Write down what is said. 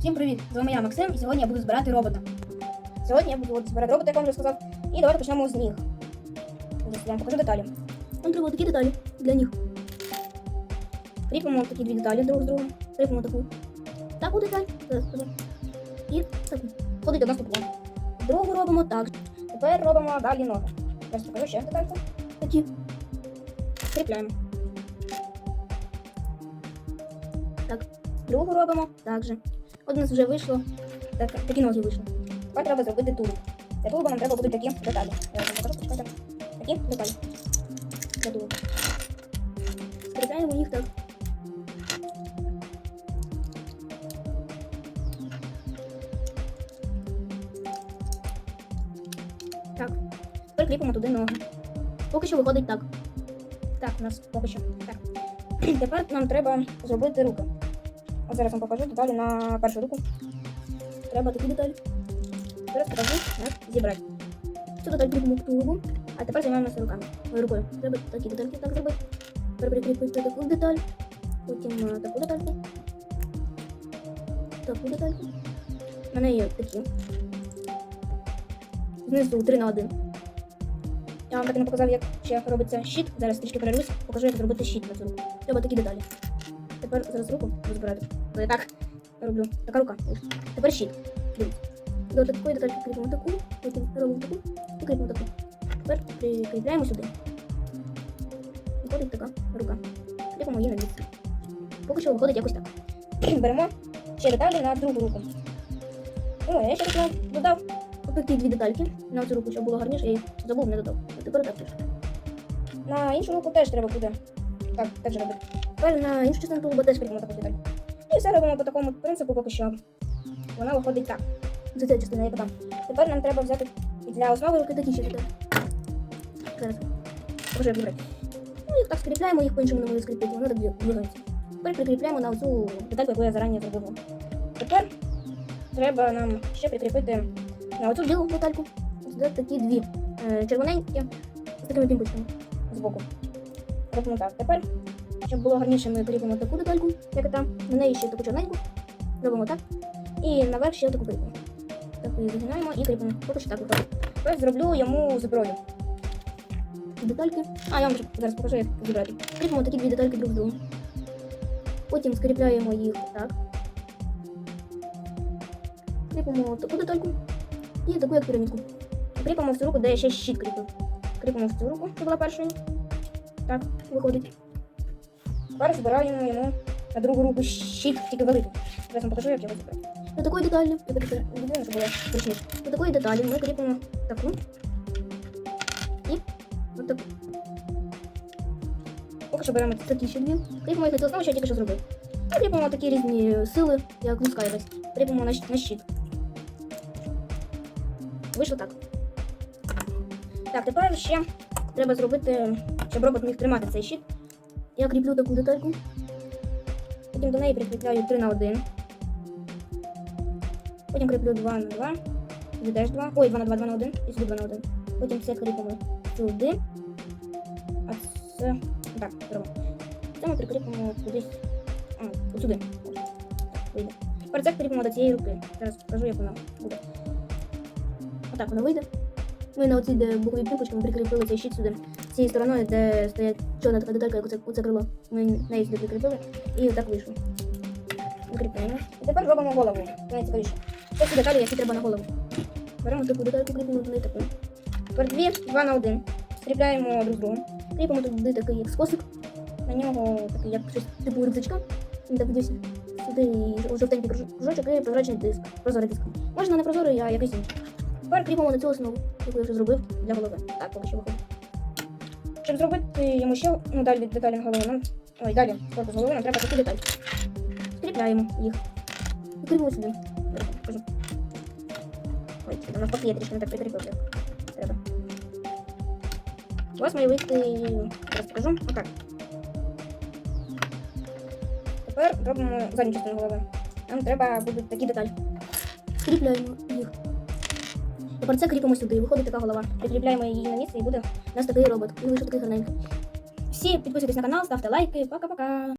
Всім привіт! З вами я Максим, і сьогодні я буду збирати робота. Сьогодні я буду збирати робота, як вам вже сказав. І давайте почнемо з ніг. Ось я вам покажу деталі. Нам треба такі деталі для ніг. Кріпимо такі дві деталі друг з другом. Кріпимо таку. Таку деталь. Зараз покажу. І одна ступня. Другу робимо так. Тепер робимо далі ноги. Зараз покажу ще детальку. Такі. Скріпляємо. Так. Другу робимо так же. От у нас вже вийшло. Так, такі ноги вийшли. Тепер треба зробити тулуб. Для тулуба нам треба будуть такі деталі. Я вам покажу, почекайте. Такі деталі. Для тулуба. Скріпляємо їх так. Так. Тепер кріпимо туди ноги. Поки що виходить так. Так, у нас поки що. Так. Тепер нам треба зробити руки. От зараз вам покажу деталі на першу руку. Треба такі деталі. Зараз покажу, як зібрати. Цю деталь кріпимо в тулубу, а тепер займаємося руками. Рукою. Треба такі детальки так зробити. Тепер прикріпити таку деталь, потім е, таку детальку. Таку детальку. Мене є такі. Знизу 3 на 1. Я вам так не показав, як ще робиться щит. Зараз трішки перервусь, покажу, як зробити щит на цю. Треба такі деталі. Тепер зараз руку розбирати. То я так роблю. Така рука. Тепер щит. Дивіться. До такої детальки кріпимо таку, потім робимо таку і кріпимо таку. Тепер прикріпляємо сюди. Виходить така рука. Кріпимо її на місце. Поки що виходить якось так. Беремо ще деталі на другу руку. О, я ще так додав такі дві детальки на цю руку, щоб було гарніше, я їх забув, не додав. А тепер так. На іншу руку теж треба буде. Так, теж робити. Тепер на іншу тулуба теж кріпимо таку. І все робимо по такому принципу, поки що. Вона виходить так. Це ця частина, яка там. Тепер нам треба взяти для основи руки такі ще. Зараз. Ну, їх так скріпляємо, їх по-іншому не можна скріпити, вони так двигаються. Тепер прикріпляємо на цю детальку, яку я зарані зробив. Тепер треба нам ще прикріпити на оцю білу детальку. Сюди такі дві е, червоненькі з такими пімпочками збоку. Робимо так. Тепер, щоб було гарніше, ми кріпимо таку детальку, як там. На неї ще таку чорненьку. Робимо так. І наверх ще таку кріпимо. Так її вигинаємо і кріпимо. Поки що так виходить. Тепер зроблю йому зброю. Детальки. А, я вам вже зараз покажу, як зібрати. Кріпимо такі дві детальки друг з другом. Потім скріпляємо їх так. Кріпимо таку детальку і таку як пірамідку. Кріпимо в цю руку, де я ще щит кріпив. Кріпимо в цю руку, що була першою. Так, виходить. Тепер збираємо йому на другу руку щит, тільки великий. Зараз вам покажу, як його зібрати. До такої деталі. До такої деталі ми кріпимо таку і от таку. Поки що беремо такі ще дві. Кріпимо їх на цю основу, що я тільки що зробив. І кріпимо такі різні сили, як луска якась. Кріпимо на, на щит. Вийшло так. Так, тепер ще треба зробити, щоб робот міг тримати цей щит. Я кріплю таку детальку. Потім до неї прикріпляю 3 на 1. Потім кріплю 2 на 2. Сюди теж 2. Ой, 2 на 2, 2 на 1. І сюди 2 на 1. Потім це кріпимо сюди. А це. Так, робимо. Це ми прикріпимо кудись. А, от сюди. Ось. Так, вийде. Тепер це кріпимо до цієї руки. Зараз покажу, як вона буде. Отак воно вийде. Ми на оці, де бокові пімпочками прикріпили цей щит сюди. Цією стороною, де стоять чорна така деталька, як оце, оце крило. Ми неї сюди прикріпили і так вийшло. Закріпляємо. І тепер робимо голову. Найцікавіше. Це ці деталі, які треба на голову. Беремо таку детальку, кріпимо неї таку. Тепер дві, два на один. Скріпляємо друг з другом. Кріпимо туди такий як скосик. На нього такий як щось типу рюкзачка. Він так десь сюди жовтенький кружочок і прозрачний диск. Прозорий диск. Можна не прозорий, а якийсь інший. Тепер кріпимо на цю основу, яку я вже зробив для голови. Так, поки що виходить. Щоб зробити йому ще ну, далі від деталі голову, нам. Ой, далі корпус голови нам треба такі деталі. Скріпляємо їх. І кріпимо сюди. Покажу. Ой, там навпаки я трішки не так прикріпив, як треба. У вас має вийти, зараз покажу, отак. Тепер робимо задню частину голови. Нам треба будуть такі деталі. Скріпляємо їх. Тепер це кріпимо сюди, виходить така голова. Прикріпляємо її на місце і буде у нас такий робот. І вийшов такий гарненький. Всі підписуйтесь на канал, ставте лайки. Пока-пока.